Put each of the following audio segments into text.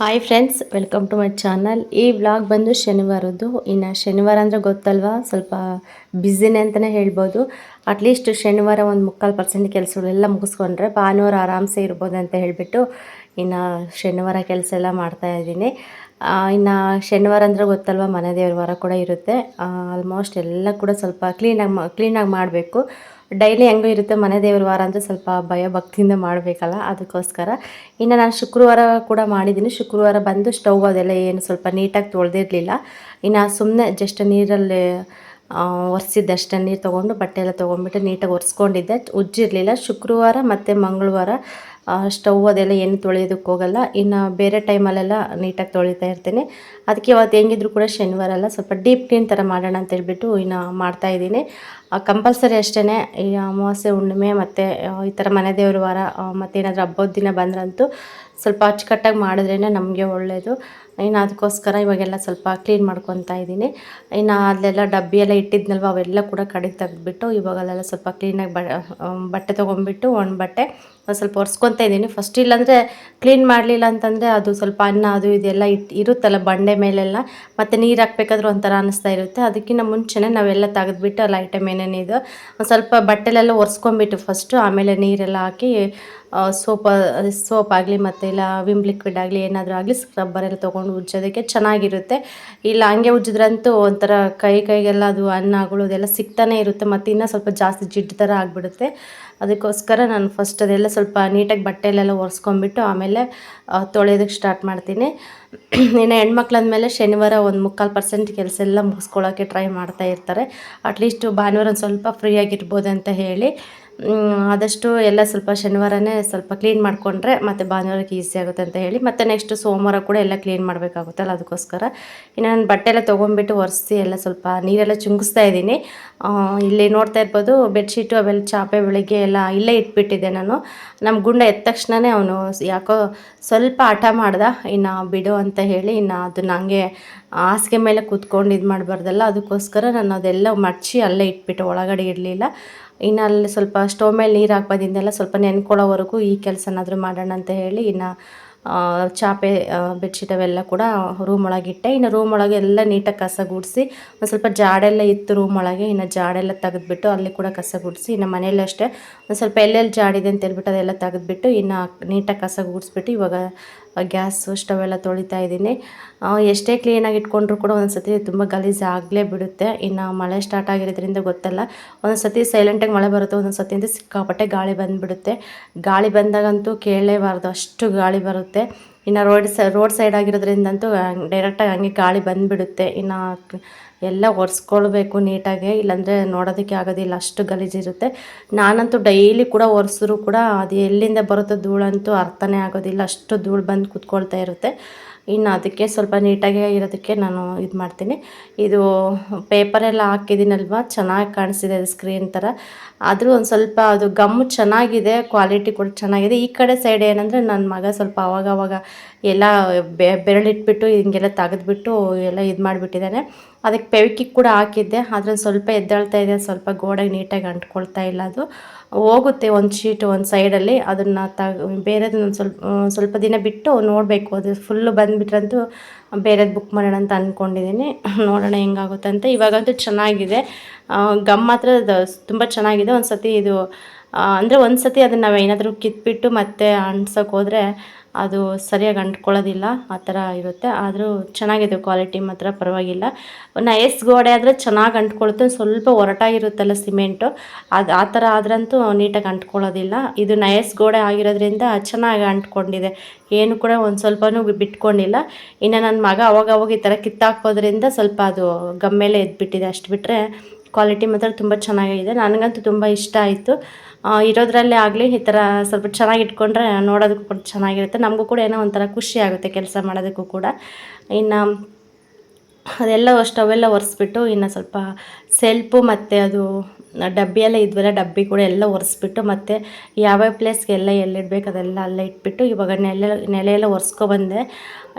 Hi friends welcome to my channel ಈ vlog ಬಂದು ಶನಿವಾರದ್ದು. ಇನ್ನು ಶನಿವಾರ ಅಂದರೆ ಗೊತ್ತಲ್ವಾ? ಸ್ವಲ್ಪ ಬ್ಯುಸಿನೇ ಅಂತಲೇ ಹೇಳ್ಬೋದು. ಅಟ್ಲೀಸ್ಟ್ ಶನಿವಾರ ಒಂದು ಮುಕ್ಕಾಲು ಪರ್ಸೆಂಟ್ ಕೆಲಸಗಳೆಲ್ಲ ಮುಗಿಸ್ಕೊಂಡ್ರೆ ಭಾನುವಾರ ಆರಾಮ್ಸೆ ಇರ್ಬೋದು ಅಂತ ಹೇಳಿಬಿಟ್ಟು ಇನ್ನು ಶನಿವಾರ ಕೆಲಸ ಎಲ್ಲ ಮಾಡ್ತಾ ಇದ್ದೀನಿ. ಇನ್ನು ಶನಿವಾರ ಅಂದರೆ ಗೊತ್ತಲ್ವಾ? ಮನೆ ದೇವ್ರ ವಾರ ಕೂಡ ಇರುತ್ತೆ. ಆಲ್ಮೋಸ್ಟ್ ಎಲ್ಲ ಕೂಡ ಸ್ವಲ್ಪ ಕ್ಲೀನಾಗಿ ಮಾ ಕ್ಲೀನಾಗಿ ಮಾಡಬೇಕು. ಡೈಲಿ ಹೆಂಗೂ ಇರುತ್ತೆ, ಮನೆ ದೇವ್ರ ವಾರ ಅಂದರೆ ಸ್ವಲ್ಪ ಭಯ ಭಕ್ತಿಯಿಂದ ಮಾಡಬೇಕಲ್ಲ, ಅದಕ್ಕೋಸ್ಕರ. ಇನ್ನು ನಾನು ಶುಕ್ರವಾರ ಕೂಡ ಮಾಡಿದ್ದೀನಿ ಶುಕ್ರವಾರ ಬಂದು ಸ್ಟವ್ ಅದೆಲ್ಲ ಏನು ಸ್ವಲ್ಪ ನೀಟಾಗಿ ತೊಳೆದಿರಲಿಲ್ಲ. ಇನ್ನು ಸುಮ್ಮನೆ ಜಸ್ಟ್ ನೀರಲ್ಲಿ ಒರೆಸಿದ್ದಷ್ಟೇ ನೀರು ತೊಗೊಂಡು ಬಟ್ಟೆ ಎಲ್ಲ ತೊಗೊಂಡ್ಬಿಟ್ಟು ನೀಟಾಗಿ ಒರೆಸ್ಕೊಂಡಿದ್ದೆ. ಉಜ್ಜಿರಲಿಲ್ಲ. ಶುಕ್ರವಾರ ಮತ್ತು ಮಂಗಳವಾರ ಸ್ಟವ್ ಅದೆಲ್ಲ ಏನು ತೊಳೆಯೋದಕ್ಕೆ ಹೋಗಲ್ಲ. ಇನ್ನು ಬೇರೆ ಟೈಮಲ್ಲೆಲ್ಲ ನೀಟಾಗಿ ತೊಳಿತಾ ಇರ್ತೀನಿ. ಅದಕ್ಕೆ ಇವತ್ತು ಹೆಂಗಿದ್ರು ಕೂಡ ಶನಿವಾರ ಅಲ್ಲ, ಸ್ವಲ್ಪ ಡೀಪ್ ಕ್ಲೀನ್ ಥರ ಮಾಡೋಣ ಅಂತ ಹೇಳ್ಬಿಟ್ಟು ಇನ್ನು ಮಾಡ್ತಾಯಿದ್ದೀನಿ ಕಂಪಲ್ಸರಿ ಅಷ್ಟೇ ಈ ಅಮಾವಾಸ್ಯೆ ಹುಣ್ಣಿಮೆ ಮತ್ತು ಈ ಥರ ಮನೆ ದೇವ್ರ ವಾರ ಮತ್ತೇನಾದರೂ ಹಬ್ಬದ ದಿನ ಬಂದ್ರಂತೂ ಸ್ವಲ್ಪ ಅಚ್ಚುಕಟ್ಟಾಗಿ ಮಾಡಿದ್ರೇ ನಮಗೆ ಒಳ್ಳೆಯದು ಇನ್ನು ಅದಕ್ಕೋಸ್ಕರ ಇವಾಗೆಲ್ಲ ಸ್ವಲ್ಪ ಕ್ಲೀನ್ ಮಾಡ್ಕೊತಾ ಇದ್ದೀನಿ. ಇನ್ನು ಅಲ್ಲೆಲ್ಲ ಡಬ್ಬಿ ಎಲ್ಲ ಇಟ್ಟಿದ್ನಲ್ವ, ಅವೆಲ್ಲ ಕೂಡ ಕಡೆಗೆ ತೆಗೆದ್ಬಿಟ್ಟು ಇವಾಗಲ್ಲೆಲ್ಲ ಸ್ವಲ್ಪ ಕ್ಲೀನಾಗಿ ಬಟ್ಟೆ ತೊಗೊಂಡ್ಬಿಟ್ಟು ಒಣ ಬಟ್ಟೆ ಸ್ವಲ್ಪ ಒರೆಸ್ಕೊತಾ ಇದ್ದೀನಿ. ಫಸ್ಟ್ ಇಲ್ಲಾಂದರೆ ಕ್ಲೀನ್ ಮಾಡಲಿಲ್ಲ ಅಂತಂದರೆ ಅದು ಸ್ವಲ್ಪ ಅನ್ನ ಅದು ಇದೆಲ್ಲ ಇಟ್ಟು ಇರುತ್ತಲ್ಲ ಬಂಡೆ ಮೇಲೆಲ್ಲ, ಮತ್ತು ನೀರು ಹಾಕ್ಬೇಕಾದ್ರೂ ಒಂಥರ ಅನ್ನಿಸ್ತಾ ಇರುತ್ತೆ. ಅದಕ್ಕಿಂತ ಮುಂಚೆನೇ ನಾವೆಲ್ಲ ತೆಗೆದ್ಬಿಟ್ಟು ಅಲ್ಲಿ ಐಟಮ್ ಏನೇನಿದೆ ಒಂದು ಸ್ವಲ್ಪ ಬಟ್ಟೆಲೆಲ್ಲ ಒರೆಸ್ಕೊಂಬಿಟ್ಟು ಫಸ್ಟು ಆಮೇಲೆ ನೀರೆಲ್ಲ ಹಾಕಿ ಸೋಪ ಸೋಪ್ ಆಗಲಿ ಮತ್ತು ಇಲ್ಲ ವಿಮ್ ಲಿಕ್ವಿಡ್ ಆಗಲಿ ಏನಾದರೂ ಆಗಲಿ ಸ್ಕ್ರಬ್ಬರೆಲ್ಲ ತೊಗೊಂಡು ಉಜ್ಜೋದಕ್ಕೆ ಚೆನ್ನಾಗಿರುತ್ತೆ. ಇಲ್ಲ, ಹಂಗೆ ಉಜ್ಜಿದ್ರಂತೂ ಒಂಥರ ಕೈ ಕೈಗೆಲ್ಲ ಅದು ಅನ್ನಗಳು ಅದೆಲ್ಲ ಸಿಗ್ತಾನೆ ಇರುತ್ತೆ, ಮತ್ತು ಇನ್ನೂ ಸ್ವಲ್ಪ ಜಾಸ್ತಿ ಜಿಡ್ಡು ಥರ ಆಗಿಬಿಡುತ್ತೆ. ಅದಕ್ಕೋಸ್ಕರ ನಾನು ಫಸ್ಟ್ ಅದೆಲ್ಲ ಸ್ವಲ್ಪ ನೀಟಾಗಿ ಬಟ್ಟೆಲೆಲ್ಲ ಒರೆಸ್ಕೊಂಬಿಟ್ಟು ಆಮೇಲೆ ತೊಳೆಯೋದಕ್ಕೆ ಸ್ಟಾರ್ಟ್ ಮಾಡ್ತೀನಿ. ಇನ್ನು ಹೆಣ್ಮಕ್ಳು ಅಂದಮೇಲೆ ಶನಿವಾರ ಒಂದು ಮುಕ್ಕಾಲು ಪರ್ಸೆಂಟ್ ಕೆಲಸ ಎಲ್ಲ ಮುಗಿಸ್ಕೊಳ್ಳೋಕ್ಕೆ ಟ್ರೈ ಮಾಡ್ತಾ ಇರ್ತಾರೆ. ಅಟ್ಲೀಸ್ಟು ಭಾನುವಾರ ಒಂದು ಸ್ವಲ್ಪ ಫ್ರೀಯಾಗಿರ್ಬೋದು ಅಂತ ಹೇಳಿ. ಆದಷ್ಟು ಎಲ್ಲ ಸ್ವಲ್ಪ ಶನಿವಾರನೇ ಸ್ವಲ್ಪ ಕ್ಲೀನ್ ಮಾಡಿಕೊಂಡ್ರೆ ಮತ್ತು ಭಾನುವಾರಕ್ಕೆ ಈಸಿ ಆಗುತ್ತೆ ಅಂತ ಹೇಳಿ. ಮತ್ತು ನೆಕ್ಸ್ಟ್ ಸೋಮವಾರ ಕೂಡ ಎಲ್ಲ ಕ್ಲೀನ್ ಮಾಡಬೇಕಾಗುತ್ತಲ್ಲ, ಅದಕ್ಕೋಸ್ಕರ. ಇನ್ನು ನಾನು ಬಟ್ಟೆ ಎಲ್ಲ ತೊಗೊಂಡ್ಬಿಟ್ಟು ಒರೆಸಿ ಎಲ್ಲ ಸ್ವಲ್ಪ ನೀರೆಲ್ಲ ಚುಂಗಿಸ್ತಾ ಇದ್ದೀನಿ. ಇಲ್ಲಿ ನೋಡ್ತಾ ಇರ್ಬೋದು ಬೆಡ್ಶೀಟು ಅವೆಲ್ಲ ಚಾಪೆ, ಬೆಳಿಗ್ಗೆ ಎಲ್ಲ ಇಲ್ಲೇ ಇಟ್ಬಿಟ್ಟಿದ್ದೆ ನಾನು. ನಮ್ಮ ಗುಂಡ ಎದ್ದ ತಕ್ಷಣವೇ ಅವನು ಯಾಕೋ ಸ್ವಲ್ಪ ಹಠ ಮಾಡ್ದ, ಇನ್ನು ಬಿಡು ಅಂತ ಹೇಳಿ ಇನ್ನು ಅದು ನನಗೆ ಹಾಸಿಗೆ ಮೇಲೆ ಕೂತ್ಕೊಂಡು ಇದು ಮಾಡಬಾರ್ದಲ್ಲ ಅದಕ್ಕೋಸ್ಕರ ನಾನು ಅದೆಲ್ಲ ಮಡಚಿ ಅಲ್ಲೇ ಇಟ್ಬಿಟ್ಟು, ಒಳಗಡೆ ಇರಲಿಲ್ಲ. ಇನ್ನು ಅಲ್ಲಿ ಸ್ವಲ್ಪ ಸ್ಟವ್ ಮೇಲೆ ನೀರು ಹಾಕ್ಬೋದಿಂದೆಲ್ಲ ಸ್ವಲ್ಪ ನೆನ್ಕೊಳ್ಳೋವರೆಗೂ ಈ ಕೆಲಸನಾದರೂ ಮಾಡೋಣ ಅಂತ ಹೇಳಿ ಇನ್ನು ಚಾಪೆ ಬೆಡ್ಶೀಟ್ ಅವೆಲ್ಲ ಕೂಡ ರೂಮ್ ಒಳಗಿಟ್ಟೆ ಇನ್ನು ರೂಮ್ ಒಳಗೆ ಎಲ್ಲ ನೀಟಾಗಿ ಕಸ ಗುಡಿಸಿ, ಒಂದು ಸ್ವಲ್ಪ ಜಾಡೆಲ್ಲ ಇತ್ತು ರೂಮ್ ಒಳಗೆ, ಇನ್ನು ಜಾಡೆಲ್ಲ ತೆಗೆದ್ಬಿಟ್ಟು ಅಲ್ಲಿ ಕೂಡ ಕಸ ಗುಡಿಸಿ, ಇನ್ನು ಮನೆಯಲ್ಲಿ ಅಷ್ಟೇ ಒಂದು ಸ್ವಲ್ಪ ಎಲ್ಲೆಲ್ಲಿ ಜಾಡಿದೆ ಅಂತ ಹೇಳ್ಬಿಟ್ಟು ಅದೆಲ್ಲ ತೆಗೆದ್ಬಿಟ್ಟು ಇನ್ನು ನೀಟಾಗಿ ಕಸ ಗುಡಿಸ್ಬಿಟ್ಟು ಇವಾಗ ಗ್ಯಾಸು ಸ್ಟವ್ ಎಲ್ಲ ತೊಳಿತಾ ಇದ್ದೀನಿ. ಎಷ್ಟೇ ಕ್ಲೀನಾಗಿ ಇಟ್ಕೊಂಡ್ರು ಕೂಡ ಒಂದು ಸತಿ ತುಂಬ ಗಲೀಜು ಆಗಲೇ ಬಿಡುತ್ತೆ. ಇನ್ನು ಮಳೆ ಸ್ಟಾರ್ಟ್ ಆಗಿರೋದ್ರಿಂದ ಗೊತ್ತಲ್ಲ. ಒಂದು ಸತಿ ಸೈಲೆಂಟಾಗಿ ಮಳೆ ಬರುತ್ತೆ ಒಂದೊಂದು ಅಂದರೆ ಸಿಕ್ಕಾಪಟ್ಟೆ ಗಾಳಿ ಬಂದುಬಿಡುತ್ತೆ. ಗಾಳಿ ಬಂದಾಗಂತೂ ಕೇಳಲೇಬಾರ್ದು, ಅಷ್ಟು ಗಾಳಿ ಬರುತ್ತೆ. ಇನ್ನು ರೋಡ್ ಸೈ ರೋಡ್ ಸೈಡ್ ಆಗಿರೋದ್ರಿಂದಂತೂ ಡೈರೆಕ್ಟಾಗಿ ಹಂಗೆ ಗಾಳಿ ಬಂದುಬಿಡುತ್ತೆ. ಇನ್ನು ಎಲ್ಲ ಒರೆಸ್ಕೊಳ್ಬೇಕು ನೀಟಾಗಿ, ಇಲ್ಲಾಂದರೆ ನೋಡೋದಕ್ಕೆ ಆಗೋದಿಲ್ಲ, ಅಷ್ಟು ಗಲೀಜಿರುತ್ತೆ ನಾನಂತೂ ಡೈಲಿ ಕೂಡ ಒರೆಸಿದ್ರು ಕೂಡ ಅದು ಎಲ್ಲಿಂದ ಬರುತ್ತೋ ಧೂಳಂತೂ ಅರ್ಥನೇ ಆಗೋದಿಲ್ಲ, ಅಷ್ಟು ಧೂಳು ಬಂದು ಕೂತ್ಕೊಳ್ತಾ ಇರುತ್ತೆ. ಇನ್ನು ಅದಕ್ಕೆ ಸ್ವಲ್ಪ ನೀಟಾಗಿ ಇರೋದಕ್ಕೆ ನಾನು ಇದು ಮಾಡ್ತೀನಿ. ಇದು ಪೇಪರೆಲ್ಲ ಹಾಕಿದ್ದೀನಲ್ವ, ಚೆನ್ನಾಗಿ ಕಾಣಿಸಿದೆ ಅದು ಸ್ಕ್ರೀನ್ ಥರ. ಆದರೂ ಒಂದು ಸ್ವಲ್ಪ ಅದು ಗಮ್ಮು ಚೆನ್ನಾಗಿದೆ ಕ್ವಾಲಿಟಿ ಕೂಡ ಚೆನ್ನಾಗಿದೆ. ಈ ಕಡೆ ಸೈಡ್ ಏನಂದರೆ ನನ್ನ ಮಗ ಸ್ವಲ್ಪ ಅವಾಗವಾಗ ಎಲ್ಲ ಬೆರಳಿಟ್ಬಿಟ್ಟು ಹಿಂಗೆಲ್ಲ ತೆಗೆದ್ಬಿಟ್ಟು ಎಲ್ಲ ಇದು ಮಾಡಿಬಿಟ್ಟಿದ್ದಾನೆ ಅದಕ್ಕೆ ಪೆವಿಕಿಗೆ ಕೂಡ ಹಾಕಿದ್ದೆ. ಆದರೆ ಸ್ವಲ್ಪ ಎದ್ದೇಳ್ತಾ ಇದೆ, ಸ್ವಲ್ಪ ಗೋಡೆಗೆ ನೀಟಾಗಿ ಅಂಟ್ಕೊಳ್ತಾ ಇಲ್ಲ ಅದು. ಹೋಗುತ್ತೆ ಒಂದು ಶೀಟ್ ಒಂದು ಸೈಡಲ್ಲಿ. ಅದನ್ನು ತಗ, ಬೇರೆದನ್ನ ಸ್ವಲ್ಪ ಸ್ವಲ್ಪ ದಿನ ಬಿಟ್ಟು ನೋಡಬೇಕು. ಅದು ಫುಲ್ಲು ಬಂದುಬಿಟ್ರಂತೂ ಬೇರೆದು ಬುಕ್ ಮಾಡೋಣ ಅಂತ ಅಂದ್ಕೊಂಡಿದ್ದೀನಿ ನೋಡೋಣ ಹೆಂಗಾಗುತ್ತಂತೆ. ಇವಾಗಂತೂ ಚೆನ್ನಾಗಿದೆ. ಗಮ್ ಮಾತ್ರ ತುಂಬ ಚೆನ್ನಾಗಿದೆ. ಒಂದು ಸತಿ ಇದು ಅಂದರೆ ಒಂದು ಸತಿ ಅದನ್ನು ನಾವು ಏನಾದರೂ ಕಿತ್ಬಿಟ್ಟು ಮತ್ತೆ ಅಂಟ್ಸೋಕೆ ಹೋದರೆ ಅದು ಸರಿಯಾಗಿ ಅಂಟ್ಕೊಳ್ಳೋದಿಲ್ಲ, ಆ ಥರ ಇರುತ್ತೆ. ಆದರೂ ಚೆನ್ನಾಗಿದೆ ಕ್ವಾಲಿಟಿ ಮಾತ್ರ, ಪರವಾಗಿಲ್ಲ. ನಯಸ್ ಗೋಡೆ ಆದರೆ ಚೆನ್ನಾಗಿ ಅಂಟ್ಕೊಳುತ್ತೆ ಸ್ವಲ್ಪ ಒರಟಾಗಿರುತ್ತಲ್ಲ ಸಿಮೆಂಟು, ಅದು ಆ ಥರ ಆದ್ರಂತೂ ನೀಟಾಗಿ ಅಂಟ್ಕೊಳ್ಳೋದಿಲ್ಲ. ಇದು ನಯಸ್ ಗೋಡೆ ಆಗಿರೋದ್ರಿಂದ ಚೆನ್ನಾಗಿ ಅಂಟ್ಕೊಂಡಿದೆ. ಏನು ಕೂಡ ಒಂದು ಸ್ವಲ್ಪನೂ ಬಿಟ್ಕೊಂಡಿಲ್ಲ. ಇನ್ನು ನನ್ನ ಮಗ ಅವಾಗ ಅವಾಗ ಈ ಥರ ಕಿತ್ತಾಕೋದ್ರಿಂದ ಸ್ವಲ್ಪ ಅದು ಗಮ್ಮೇಲೆ ಎದ್ಬಿಟ್ಟಿದೆ. ಅಷ್ಟು ಬಿಟ್ಟರೆ ಕ್ವಾಲಿಟಿ ಮಾತ್ರ ತುಂಬ ಚೆನ್ನಾಗಿದೆ. ನನಗಂತೂ ತುಂಬ ಇಷ್ಟ ಆಯಿತು. ಇರೋದ್ರಲ್ಲೇ ಆಗಲಿ ಈ ಥರ ಸ್ವಲ್ಪ ಚೆನ್ನಾಗಿ ಇಟ್ಕೊಂಡ್ರೆ ನೋಡೋದಕ್ಕೂ ಕೂಡ ಚೆನ್ನಾಗಿರುತ್ತೆ. ನಮಗೂ ಕೂಡ ಏನೋ ಒಂಥರ ಖುಷಿ ಆಗುತ್ತೆ ಕೆಲಸ ಮಾಡೋದಕ್ಕೂ ಕೂಡ. ಇನ್ನು ಅದೆಲ್ಲ ಸ್ಟವೆಲ್ಲ ಒರೆಸ್ಬಿಟ್ಟು ಇನ್ನು ಸ್ವಲ್ಪ ಸೆಲ್ಪು ಮತ್ತು ಅದು ಡಬ್ಬಿ ಎಲ್ಲ ಇದ್ವಲ್ಲ, ಡಬ್ಬಿ ಕೂಡ ಎಲ್ಲ ಒರೆಸ್ಬಿಟ್ಟು ಮತ್ತು ಯಾವ್ಯಾವ ಪ್ಲೇಸ್ಗೆಲ್ಲ ಎಲ್ಲ ಎಲ್ಲಿಡ್ಬೇಕು ಅದೆಲ್ಲ ಅಲ್ಲೇ ಇಟ್ಬಿಟ್ಟು ಇವಾಗ ನೆಲೆ ನೆಲೆಯೆಲ್ಲ ಒರೆಸ್ಕೊಬಂದೆ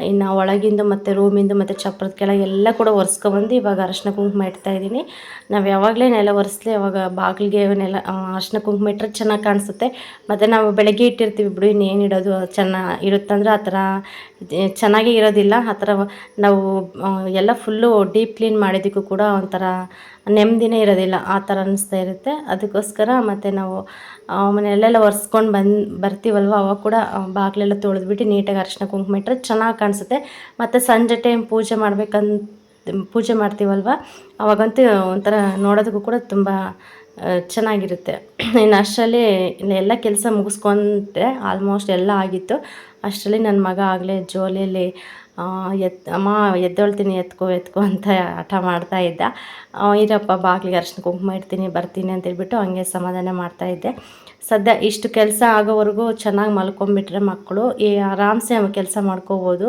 ಇನ್ನು ಒಳಗಿಂದ ಮತ್ತು ರೂಮಿಂದ ಮತ್ತು ಚಪ್ರದ ಕೆಳಗೆ ಎಲ್ಲ ಕೂಡ ಒರೆಸ್ಕೊಬಂದು ಇವಾಗ ಅರಶಿನ ಕುಂಕುಮ ಇಡ್ತಾ ಇದ್ದೀನಿ. ನಾವು ಯಾವಾಗಲೇ ನೆಲ ಒರೆಸ್ಲಿ ಅವಾಗ ಬಾಗಿಲಿಗೆ ನೆಲ ಅರಶಿನ ಕುಂಕುಮ ಇಟ್ಟರೆ ಚೆನ್ನಾಗಿ ಕಾಣಿಸುತ್ತೆ. ಮತ್ತು ನಾವು ಬೆಳಗ್ಗೆ ಇಟ್ಟಿರ್ತೀವಿ ಬಿಡು, ಇನ್ನೇನು ಇಡೋದು ಚೆನ್ನಾಗಿ ಇರುತ್ತಂದ್ರೆ ಆ ಥರ ಚೆನ್ನಾಗೇ ಇರೋದಿಲ್ಲ. ಆ ಥರ ನಾವು ಎಲ್ಲ ಫುಲ್ಲು ಡೀಪ್ ಕ್ಲೀನ್ ಮಾಡಿದ್ದಕ್ಕೂ ಕೂಡ ಒಂಥರ ನೆಮ್ಮದಿನೇ ಇರೋದಿಲ್ಲ. ಆ ಥರ ಅನ್ನಿಸ್ತಾ ಇರುತ್ತೆ. ಅದಕ್ಕೋಸ್ಕರ ಮತ್ತು ನಾವು ಮನೆಯಲ್ಲೆಲ್ಲ ಒರೆಸ್ಕೊಂಡು ಬಂದು, ಬರ್ತೀವಲ್ವ? ಅವಾಗ ಕೂಡ ಬಾಗಿಲೆಲ್ಲ ತೊಳೆದ್ಬಿಟ್ಟು ನೀಟಾಗಿ ಅರಶಿನ ಕುಂಕುಮ ಇಟ್ಟರೆ ಚೆನ್ನಾಗಿ ಕಾಣಿಸುತ್ತೆ. ಮತ್ತು ಸಂಜೆ ಟೈಮ್ ಪೂಜೆ ಮಾಡ್ಬೇಕಂತ, ಪೂಜೆ ಮಾಡ್ತೀವಲ್ವ? ಅವಾಗಂತೂ ಒಂಥರ ನೋಡೋದಕ್ಕೂ ಕೂಡ ತುಂಬ ಚೆನ್ನಾಗಿರುತ್ತೆ. ಇನ್ನು ಅಷ್ಟರಲ್ಲಿ ಎಲ್ಲ ಕೆಲಸ ಮುಗಿಸ್ಕೊಂಡೆ ಆಲ್ಮೋಸ್ಟ್ ಎಲ್ಲ ಆಗಿತ್ತು. ಅಷ್ಟರಲ್ಲಿ ನನ್ನ ಮಗ ಆಗಲೇ ಜೋಲಿಯಲ್ಲಿ ಎತ್ ಅಮ್ಮ ಎದ್ದೊಳ್ತೀನಿ, ಎತ್ಕೋ ಎತ್ಕೋ ಅಂತ ಹಠ ಮಾಡ್ತಾ ಇದ್ದ. ಇರಪ್ಪ, ಬಾಗಿಲಿಗೆ ಅರ್ಶಿನ ಕುಂಕುಮ ಇಡ್ತೀನಿ, ಬರ್ತೀನಿ ಅಂತ ಹೇಳ್ಬಿಟ್ಟು ಹಂಗೆ ಸಮಾಧಾನ ಮಾಡ್ತಾ ಇದ್ದೆ. ಸದ್ಯ ಇಷ್ಟು ಕೆಲಸ ಆಗೋವರೆಗೂ ಚೆನ್ನಾಗಿ ಮಲ್ಕೊಂಬಿಟ್ರೆ ಮಕ್ಕಳು, ಈ ಆರಾಮ್ಸೆ ಕೆಲಸ ಮಾಡ್ಕೋಬೋದು.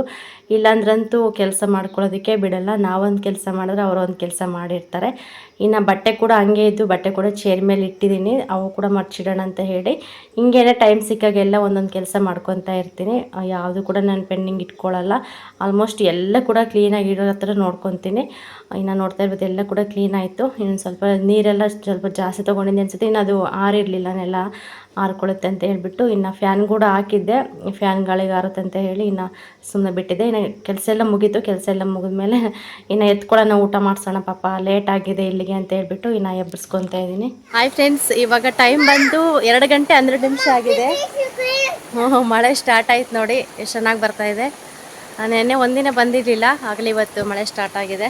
ಇಲ್ಲಾಂದ್ರಂತೂ ಕೆಲಸ ಮಾಡ್ಕೊಳ್ಳೋದಕ್ಕೆ ಬಿಡಲ್ಲ. ನಾವೊಂದು ಕೆಲಸ ಮಾಡಿದ್ರೆ ಅವರೊಂದು ಕೆಲಸ ಮಾಡಿರ್ತಾರೆ. ಇನ್ನು ಬಟ್ಟೆ ಕೂಡ ಹಂಗೆ ಇದ್ದು ಬಟ್ಟೆ ಕೂಡ ಚೇರ್ ಮೇಲೆ ಇಟ್ಟಿದ್ದೀನಿ. ಅವು ಕೂಡ ಮರ್ಚಿಡೋಣ ಅಂತ ಹೇಳಿ ಹಿಂಗೇನೆ ಟೈಮ್ ಸಿಕ್ಕಾಗೆಲ್ಲ ಒಂದೊಂದು ಕೆಲಸ ಮಾಡ್ಕೊತಾ ಇರ್ತೀನಿ. ಯಾವುದು ಕೂಡ ನಾನು ಪೆಂಡಿಂಗ್ ಇಟ್ಕೊಳ್ಳಲ್ಲ ಆಲ್ಮೋಸ್ಟ್ ಎಲ್ಲ ಕೂಡ ಕ್ಲೀನಾಗಿ ಇಡೋ ಹತ್ರ ನೋಡ್ಕೊತೀನಿ. ಇನ್ನು ನೋಡ್ತಾ ಇರ್ಬೋದು ಎಲ್ಲ ಕೂಡ ಕ್ಲೀನ್ ಆಯಿತು. ಇನ್ನು ಸ್ವಲ್ಪ ನೀರೆಲ್ಲ ಸ್ವಲ್ಪ ಜಾಸ್ತಿ ತೊಗೊಂಡಿದ್ದೆ ಅನ್ಸುತ್ತೆ. ಇನ್ನು ಅದು ಆರಿರಲಿಲ್ಲ ನೆಲ. ಆರ್ಕೊಳ್ಳುತ್ತೆ ಅಂತ ಹೇಳಿಬಿಟ್ಟು ಇನ್ನು ಫ್ಯಾನ್ ಕೂಡ ಹಾಕಿದ್ದೆ. ಫ್ಯಾನ್ ಗಾಳಿಗೆ ಆರುತ್ತೆ ಅಂತ ಹೇಳಿ ಇನ್ನು ಸುಮ್ಮನೆ ಬಿಟ್ಟಿದ್ದೆ. ಇನ್ನು ಕೆಲಸ ಎಲ್ಲ ಮುಗೀತು. ಕೆಲಸ ಎಲ್ಲ ಮುಗಿದ್ಮೇಲೆ ಇನ್ನು ಎತ್ಕೊಳ್ಳೋಣ, ಊಟ ಮಾಡಿಸೋಣ ಪಾಪ. ಲೇಟ್ ಆಗಿದೆ ಇಲ್ಲಿಗೆ ಅಂತ ಹೇಳ್ಬಿಟ್ಟು ಇನ್ನು ಎಬ್ಬರಿಸ್ಕೊತಾ ಇದ್ದೀನಿ. ಹಾಯ್ ಫ್ರೆಂಡ್ಸ್ ಇವಾಗ ಟೈಮ್ ಬಂದು ಎರಡು ಗಂಟೆ ಹನ್ನೆರಡು ನಿಮಿಷ ಆಗಿದೆ. ಹ್ಞೂ ಮಳೆ ಸ್ಟಾರ್ಟ್ ಆಯ್ತು ನೋಡಿ. ಎಷ್ಟು ಚೆನ್ನಾಗಿ ಬರ್ತಾ ಇದೆ. ನೆನ್ನೆ ಒಂದಿನ ಬಂದಿರಲಿಲ್ಲ. ಆಗಲಿ ಇವತ್ತು ಮಳೆ ಸ್ಟಾರ್ಟ್ ಆಗಿದೆ.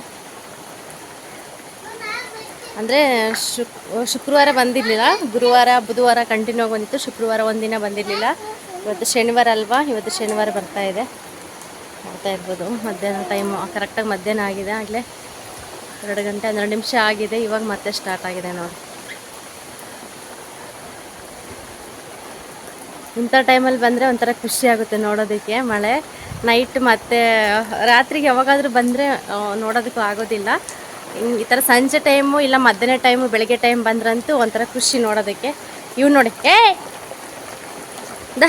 ಅಂದರೆ ಶುಕ್, ಶುಕ್ರವಾರ ಬಂದಿರಲಿಲ್ಲ. ಗುರುವಾರ, ಬುಧವಾರ ಕಂಟಿನ್ಯೂ ಆಗಿ ಬಂದಿತ್ತು. ಶುಕ್ರವಾರ ಒಂದಿನ ಬಂದಿರಲಿಲ್ಲ. ಇವತ್ತು ಶನಿವಾರ ಅಲ್ವಾ? ಇವತ್ತು ಶನಿವಾರ ಬರ್ತಾ ಇದೆ. ನೋಡ್ತಾ ಇರ್ಬೋದು. ಮಧ್ಯಾಹ್ನ ಟೈಮು ಕರೆಕ್ಟಾಗಿ ಮಧ್ಯಾಹ್ನ ಆಗಿದೆ. ಆಗಲೇ ಎರಡು ಗಂಟೆ, ಹನ್ನೆರಡು ನಿಮಿಷ ಆಗಿದೆ. ಇವಾಗ ಮತ್ತೆ ಸ್ಟಾರ್ಟ್ ಆಗಿದೆ ನೋಡಿ. ಇಂಥ ಟೈಮಲ್ಲಿ ಬಂದರೆ ಒಂಥರ ಖುಷಿ ಆಗುತ್ತೆ ನೋಡೋದಕ್ಕೆ. ಮಳೆ ನೈಟ್ ಮತ್ತು ರಾತ್ರಿಗೆ ಯಾವಾಗಾದರೂ ಬಂದರೆ ನೋಡೋದಕ್ಕೂ ಆಗೋದಿಲ್ಲ. ಈ ಥರ ಸಂಜೆ ಟೈಮು ಇಲ್ಲ ಮಧ್ಯಾಹ್ನ ಟೈಮು ಬೆಳಗ್ಗೆ ಟೈಮ್ ಬಂದ್ರಂತೂ ಒಂಥರ ಖುಷಿ ನೋಡೋದಕ್ಕೆ. ಇವ್ ನೋಡಿ. ಏ! ದ.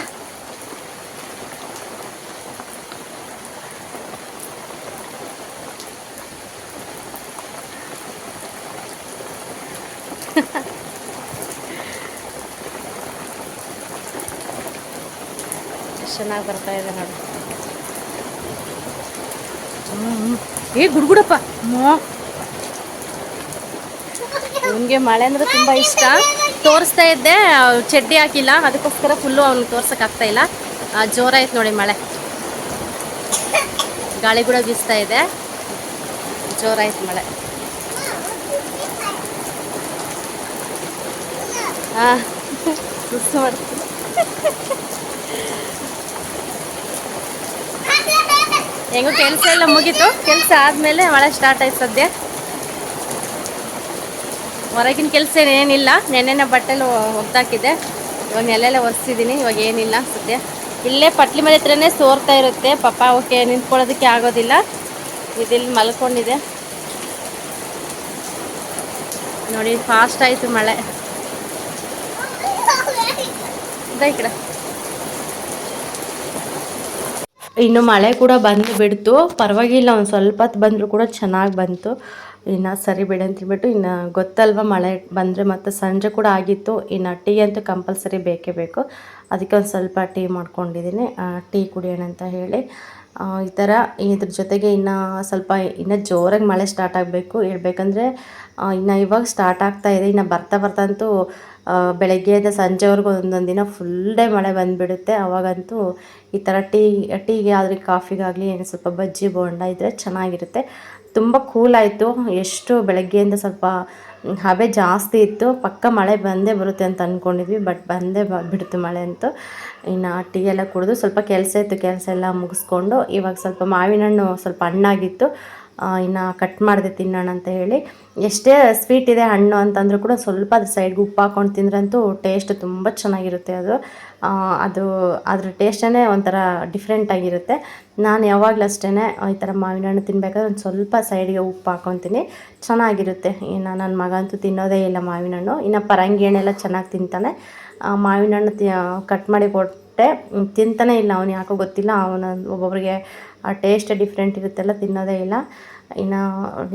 ಚೆನ್ನಾಗಿ ಬರ್ತಾ ಇದೆ ನೋಡಿ. ಏ, ಗುಡ್ಗುಡಪ್ಪ. ಇವನಿಗೆ ಮಳೆ ಅಂದರೆ ತುಂಬ ಇಷ್ಟ. ತೋರಿಸ್ತಾ ಇದ್ದೆ ಚಡ್ಡಿ ಹಾಕಿಲ್ಲ. ಅದಕ್ಕೋಸ್ಕರ ಫುಲ್ಲು ಅವ್ನಿಗೆ ತೋರ್ಸಕ್ ಆಗ್ತಾ ಇಲ್ಲ. ಜೋರಾಯ್ತು ನೋಡಿ ಮಳೆ. ಗಾಳಿ ಕೂಡ ಬೀಸ್ತಾ ಇದೆ. ಜೋರಾಯ್ತು ಮಳೆ. ಹಾಂ ಹೆಂಗೂ ಹೆಂಗೋ ಕೆಲಸ ಎಲ್ಲ ಮುಗೀತು. ಕೆಲಸ ಆದಮೇಲೆ ಮಳೆ ಸ್ಟಾರ್ಟ್ ಆಯ್ತು ಸದ್ಯ. ಹೊರಗಿನ ಕೆಲಸ ಏನಿಲ್ಲ, ನೆನ್ನೆನ ಬಟ್ಟೆಲ್ಲ ಒಗ್ದಾಕಿದ್ದೆ ಇವಾಗ ನೆಲೆಲ್ಲ ಒರೆಸಿದ್ದೀನಿ ಇವಾಗ ಏನಿಲ್ಲ ಸದ್ಯ ಇಲ್ಲೇ ಪಟ್ಲಿ ಮನೆ ಹತ್ರನೇ ಸೋರ್ತಾ ಇರುತ್ತೆ, ಪಾಪ ಓಕೆ ನಿಂತ್ಕೊಳ್ಳೋದಕ್ಕೆ ಆಗೋದಿಲ್ಲ. ಇದಿಲ್ಲಿ ಮಲ್ಕೊಂಡಿದೆ. ನೋಡಿ ಫಾಸ್ಟ್ ಆಯಿತು ಮಳೆ. ಈ ಕಡೆ. ಇನ್ನು ಮಳೆ ಕೂಡ ಬಂದು ಬಿಡ್ತು. ಪರವಾಗಿಲ್ಲ, ಒಂದು ಸ್ವಲ್ಪ ಬಂದರೂ ಕೂಡ ಚೆನ್ನಾಗಿ ಬಂತು. ಇನ್ನು ಸರಿ ಬಿಡಿ ಅಂತ ಹೇಳ್ಬಿಟ್ಟು ಇನ್ನು ಗೊತ್ತಲ್ವ ಮಳೆ ಬಂದರೆ ಮತ್ತು ಸಂಜೆ ಕೂಡ ಆಗಿತ್ತು. ಇನ್ನು ಟೀ ಅಂತೂ ಕಂಪಲ್ಸರಿ ಬೇಕೇ ಬೇಕು. ಅದಕ್ಕೆ ಒಂದು ಸ್ವಲ್ಪ ಟೀ ಮಾಡ್ಕೊಂಡಿದ್ದೀನಿ. ಟೀ ಕುಡಿಯೋಣ ಅಂತ ಹೇಳಿ. ಈ ಥರ ಇದ್ರ ಜೊತೆಗೆ ಇನ್ನು ಸ್ವಲ್ಪ ಇನ್ನು ಜೋರಾಗಿ ಮಳೆ ಸ್ಟಾರ್ಟ್ ಆಗಬೇಕು. ಹೇಳ್ಬೇಕಂದ್ರೆ ಇನ್ನು ಇವಾಗ ಸ್ಟಾರ್ಟ್ ಆಗ್ತಾ ಇದೆ. ಇನ್ನು ಬರ್ತಾ ಬರ್ತಾ ಅಂತೂ ಬೆಳಗ್ಗೆಯಿಂದ ಸಂಜೆವರೆಗೂ ಒಂದೊಂದು ದಿನ ಫುಲ್ ಡೇ ಮಳೆ ಬಂದುಬಿಡುತ್ತೆ. ಅವಾಗಂತೂ ಈ ಥರ ಟೀ, ಟೀಗೆ ಆದರೆ ಕಾಫಿಗಾಗಲಿ ಏನು ಸ್ವಲ್ಪ ಬಜ್ಜಿ, ಬೋಂಡ ಇದ್ದರೆ ಚೆನ್ನಾಗಿರುತ್ತೆ. ತುಂಬ ಕೂಲ್ ಆಯಿತು. ಎಷ್ಟು ಬೆಳಗ್ಗೆಯಿಂದ ಸ್ವಲ್ಪ ಹಬೆ ಜಾಸ್ತಿ ಇತ್ತು. ಪಕ್ಕ ಮಳೆ ಬಂದೇ ಬರುತ್ತೆ ಅಂತ ಅಂದ್ಕೊಂಡಿದ್ವಿ ಬಟ್ ಬಂದೇ ಬಿಡ್ತು ಮಳೆ ಅಂತೂ. ಇನ್ನು ಟೀ ಎಲ್ಲ ಕುಡಿದು ಸ್ವಲ್ಪ ಕೆಲಸ ಇತ್ತು, ಕೆಲಸ ಎಲ್ಲ ಮುಗಿಸ್ಕೊಂಡು. ಇವಾಗ ಸ್ವಲ್ಪ ಮಾವಿನ ಹಣ್ಣು ಸ್ವಲ್ಪ ಹಣ್ಣಾಗಿತ್ತು. ಇನ್ನು ಕಟ್ ಮಾಡಿದೆ ತಿನ್ನೋಣ ಅಂತ ಹೇಳಿ. ಎಷ್ಟೇ ಸ್ವೀಟ್ ಇದೆ ಹಣ್ಣು ಅಂತಂದ್ರೂ ಕೂಡ ಸ್ವಲ್ಪ ಅದ್ರ ಸೈಡ್ಗೆ ಉಪ್ಪು ಹಾಕೊಂಡು ತಿಂದ್ರಂತೂ ಟೇಸ್ಟ್ ತುಂಬ ಚೆನ್ನಾಗಿರುತ್ತೆ ಅದು. ಅದು ಅದ್ರ ಟೇಸ್ಟೇ ಒಂಥರ ಡಿಫ್ರೆಂಟ್ ಆಗಿರುತ್ತೆ. ನಾನು ಯಾವಾಗಲೂ ಅಷ್ಟೇ ಈ ಥರ ಮಾವಿನ ಹಣ್ಣು ತಿನ್ಬೇಕಾದ್ರೆ ಒಂದು ಸ್ವಲ್ಪ ಸೈಡ್ಗೆ ಉಪ್ಪು ಹಾಕೊತೀನಿ ಚೆನ್ನಾಗಿರುತ್ತೆ. ಇನ್ನು ನನ್ನ ಮಗ ಅಂತೂ ತಿನ್ನೋದೇ ಇಲ್ಲ ಮಾವಿನ ಹಣ್ಣು. ಇನ್ನು ಪರಂಗಿ ಹಣ್ಣೆಲ್ಲ ಚೆನ್ನಾಗಿ ತಿಂತಾನೆ. ಮಾವಿನ ಹಣ್ಣು ಕಟ್ ಮಾಡಿ ಕೊಟ್ಟೆ ಹ್ಮ್, ತಿಂತಾನೆ ಇಲ್ಲ ಅವನು ಯಾಕೋ ಗೊತ್ತಿಲ್ಲ. ಅವನ ಒಬ್ಬೊಬ್ಬರಿಗೆ ಆ ಟೇಸ್ಟ್ ಡಿಫ್ರೆಂಟ್ ಇರುತ್ತೆಲ್ಲ ತಿನ್ನೋದೇ ಇಲ್ಲ. ಇನ್ನು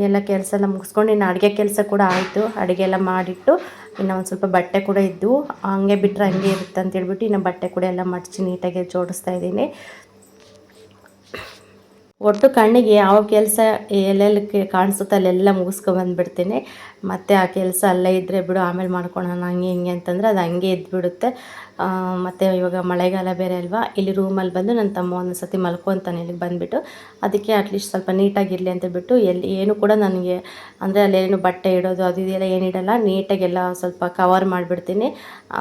ಎಲ್ಲ ಕೆಲಸ ಎಲ್ಲ ಮುಗಿಸ್ಕೊಂಡು ಇನ್ನು ಅಡುಗೆ ಕೆಲಸ ಕೂಡ ಆಯಿತು. ಅಡುಗೆ ಎಲ್ಲ ಮಾಡಿಟ್ಟು ಇನ್ನು ಒಂದು ಸ್ವಲ್ಪ ಬಟ್ಟೆ ಕೂಡ ಇದ್ದು ಹಂಗೆ ಬಿಟ್ಟರೆ ಹಂಗೆ ಇರುತ್ತೆ ಅಂತ ಹೇಳ್ಬಿಟ್ಟು ಇನ್ನು ಬಟ್ಟೆ ಕೂಡ ಎಲ್ಲ ಮಡಚಿ ನೀಟಾಗಿ ಜೋಡಿಸ್ತಾ ಇದ್ದೀನಿ. ಒಟ್ಟು ಕಣ್ಣಿಗೆ ಯಾವ ಕೆಲಸ ಎಲ್ಲೆಲ್ಲಿ ಕಾಣಿಸುತ್ತೆ ಅಲ್ಲೆಲ್ಲ ಮುಗಿಸ್ಕೊಂಬಂದ್ಬಿಡ್ತೀನಿ ಮತ್ತು ಆ ಕೆಲಸ ಅಲ್ಲೇ ಇದ್ದರೆ ಬಿಡು, ಆಮೇಲೆ ಮಾಡ್ಕೊಳೋಣ, ಹಂಗೆ ಹಿಂಗೆ ಅಂತಂದರೆ ಅದು ಹಂಗೆ ಇದ್ಬಿಡುತ್ತೆ. ಮತ್ತು ಇವಾಗ ಮಳೆಗಾಲ ಬೇರೆ ಅಲ್ವಾ, ಇಲ್ಲಿ ರೂಮಲ್ಲಿ ಬಂದು ನನ್ನ ತಮ್ಮ ಒಂದು ಸತಿ ಮಲ್ಕೊತಾನೆ ಇಲ್ಲಿಗೆ ಬಂದುಬಿಟ್ಟು. ಅದಕ್ಕೆ ಅಟ್ಲೀಸ್ಟ್ ಸ್ವಲ್ಪ ನೀಟಾಗಿರಲಿ ಅಂತ ಬಿಟ್ಟು, ಎಲ್ಲಿ ಏನು ಕೂಡ ನನಗೆ ಅಂದರೆ ಅಲ್ಲೇನು ಬಟ್ಟೆ ಇಡೋದು ಅದು ಇದೆಲ್ಲ ಏನಿಡಲ್ಲ ನೀಟಾಗೆಲ್ಲ ಸ್ವಲ್ಪ ಕವರ್ ಮಾಡಿಬಿಡ್ತೀನಿ.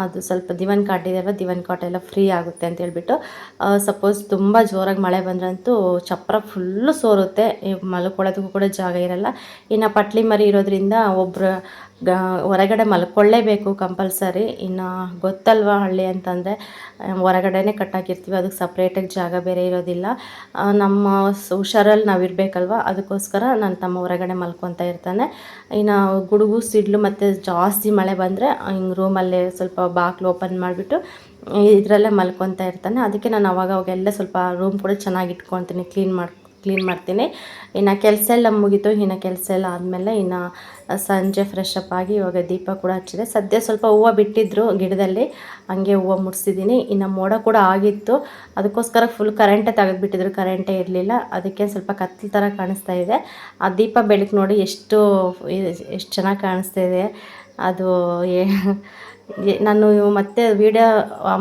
ಅದು ಸ್ವಲ್ಪ ದಿವನ್ ಕಾಟ್ ಇದೆಯಲ್ವ ದಿವನ್ ಕಾಟ್ ಎಲ್ಲ ಫ್ರೀ ಆಗುತ್ತೆ ಅಂತ ಹೇಳ್ಬಿಟ್ಟು. ಸಪೋಸ್ ತುಂಬ ಜೋರಾಗಿ ಮಳೆ ಬಂದ್ರಂತೂ ಚಪ್ರ ಫುಲ್ಲು ಸೋರುತ್ತೆ. ಮಲ್ಕೊಳ್ಳೋದಕ್ಕೂ ಕೂಡ ಜಾಗ ಇರಲ್ಲ. ಇನ್ನು ಪಟ್ಲಿ ಮರಿ ಇರೋದ್ರಿಂದ ಒಬ್ಬರು ಗ, ಹೊರಗಡೆ ಮಲ್ಕೊಳ್ಳೇಬೇಕು ಕಂಪಲ್ಸರಿ. ಇನ್ನು ಗೊತ್ತಲ್ವಾ ಹಳ್ಳಿ ಅಂತಂದರೆ ಹೊರಗಡೆನೇ ಕಟ್ಟಾಕಿರ್ತೀವಿ. ಅದಕ್ಕೆ ಸಪ್ರೇಟಾಗಿ ಜಾಗ ಬೇರೆ ಇರೋದಿಲ್ಲ. ನಮ್ಮ ಹುಷಾರಲ್ಲಿ ನಾವು ಇರಬೇಕಲ್ವ? ಅದಕ್ಕೋಸ್ಕರ ನನ್ನ ತಮ್ಮ ಹೊರಗಡೆ ಮಲ್ಕೊತಾ ಇರ್ತಾನೆ. ಇನ್ನು ಗುಡುಗು, ಸಿಡ್ಲು ಮತ್ತು ಜಾಸ್ತಿ ಮಳೆ ಬಂದರೆ, ಹಿಂಗೆ ರೂಮಲ್ಲೇ ಸ್ವಲ್ಪ ಬಾಕ್ಲು ಓಪನ್ ಮಾಡಿಬಿಟ್ಟು, ಇದರಲ್ಲೇ ಮಲ್ಕೊತಾ ಇರ್ತಾನೆ. ಅದಕ್ಕೆ ನಾನು ಅವಾಗ ಅವಾಗೆಲ್ಲ ಸ್ವಲ್ಪ ರೂಮ್ ಕೂಡ ಚೆನ್ನಾಗಿ ಇಟ್ಕೊತೀನಿ ಕ್ಲೀನ್ ಮಾಡಿ ಕ್ಲೀನ್ ಮಾಡ್ತೀನಿ. ಇನ್ನು ಕೆಲಸ ಎಲ್ಲ ಮುಗೀತು. ಇನ್ನು ಕೆಲಸ ಎಲ್ಲ ಆದಮೇಲೆ ಇನ್ನು ಸಂಜೆ ಫ್ರೆಶ್ ಅಪ್ ಆಗಿ ಇವಾಗ ದೀಪ ಕೂಡ ಹಚ್ಚಿದೆ. ಸದ್ಯ ಸ್ವಲ್ಪ ಹೂವು ಬಿಟ್ಟಿದ್ರು ಗಿಡದಲ್ಲಿ. ಹಂಗೆ ಹೂವು ಮುಡಿಸಿದ್ದೀನಿ. ಇನ್ನು ಮೋಡ ಕೂಡ ಆಗಿತ್ತು. ಅದಕ್ಕೋಸ್ಕರ ಫುಲ್ ಕರೆಂಟೇ ತೆಗೆದುಬಿಟ್ಟಿದ್ರು. ಕರೆಂಟೇ ಇರಲಿಲ್ಲ. ಅದಕ್ಕೆ ಸ್ವಲ್ಪ ಕತ್ತಲ ಥರ ಕಾಣಿಸ್ತಾ ಇದೆ. ಆ ದೀಪ ಬೆಳಕು ನೋಡಿ ಎಷ್ಟು ಎಷ್ಟು ಚೆನ್ನಾಗಿ ಕಾಣಿಸ್ತಾ ಇದೆ. ಅದು ನಾನು ಮತ್ತೆ ವೀಡಿಯೋ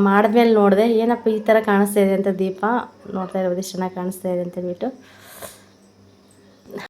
ಮಾಡಿದ್ಮೇಲೆ ನೋಡಿದೆ, ಏನಪ್ಪ ಈ ಥರ ಕಾಣಿಸ್ತಾ ಇದೆ ಅಂತ ದೀಪ ನೋಡ್ತಾ ಇರ್ಬೋದು ಎಷ್ಟು ಚೆನ್ನಾಗಿ ಕಾಣಿಸ್ತಾ ಇದೆ ಅಂತ ಹೇಳ್ಬಿಟ್ಟು.